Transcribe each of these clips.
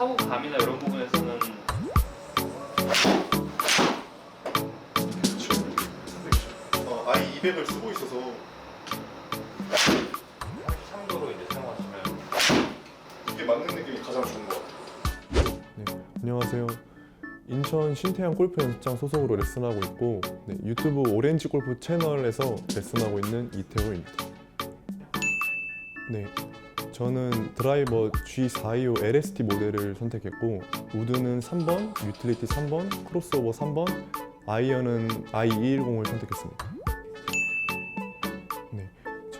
타고 감이나 이런 부분에서는 어, i200을 쓰고 있어서 맞는 느낌이 가장 좋은 것 같아요. 네, 안녕하세요. 인천 신태양 골프 연습장 소속으로 레슨하고 있고 네, 유튜브 오렌지 골프 채널에서 레슨하고 있는 이태호입니다. 네, 저는 드라이버 G425 LST 모델을 선택했고 우드는 3번, 유틸리티 3번, 크로스오버 3번, 아이언은 i210을 선택했습니다.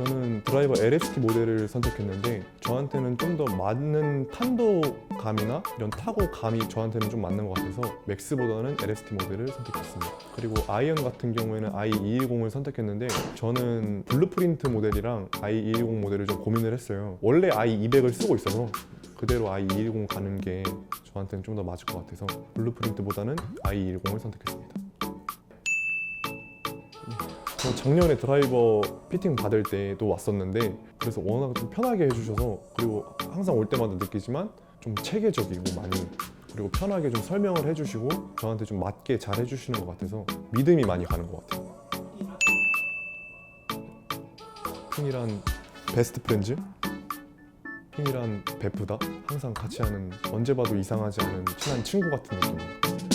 네, 저는 드라이버 LST 모델을 선택했는데 저한테는 좀 더 맞는 탄도감이나 이런 타고감이 저한테는 좀 맞는 것 같아서 맥스보다는 LST 모델을 선택했습니다. 그리고 아이언 같은 경우에는 i210을 선택했는데 저는 블루프린트 모델이랑 i210 모델을 좀 고민을 했어요. 원래 i200을 쓰고 있어서 그대로 i210 가는 게 저한테는 좀 더 맞을 것 같아서 블루프린트보다는 i210을 선택했습니다. 저 작년에 드라이버 피팅 받을 때도 왔었는데 그래서 워낙 좀 편하게 해주셔서 그리고 항상 올 때마다 느끼지만 좀 체계적이고 많이 그리고 편하게 좀 설명을 해주시고 저한테 좀 맞게 잘 해주시는 것 같아서 믿음이 많이 가는 것 같아요. 핑이란 베스트 프렌즈? 핑이란 베프다? 항상 같이 하는 언제 봐도 이상하지 않은 친한 친구 같은 느낌.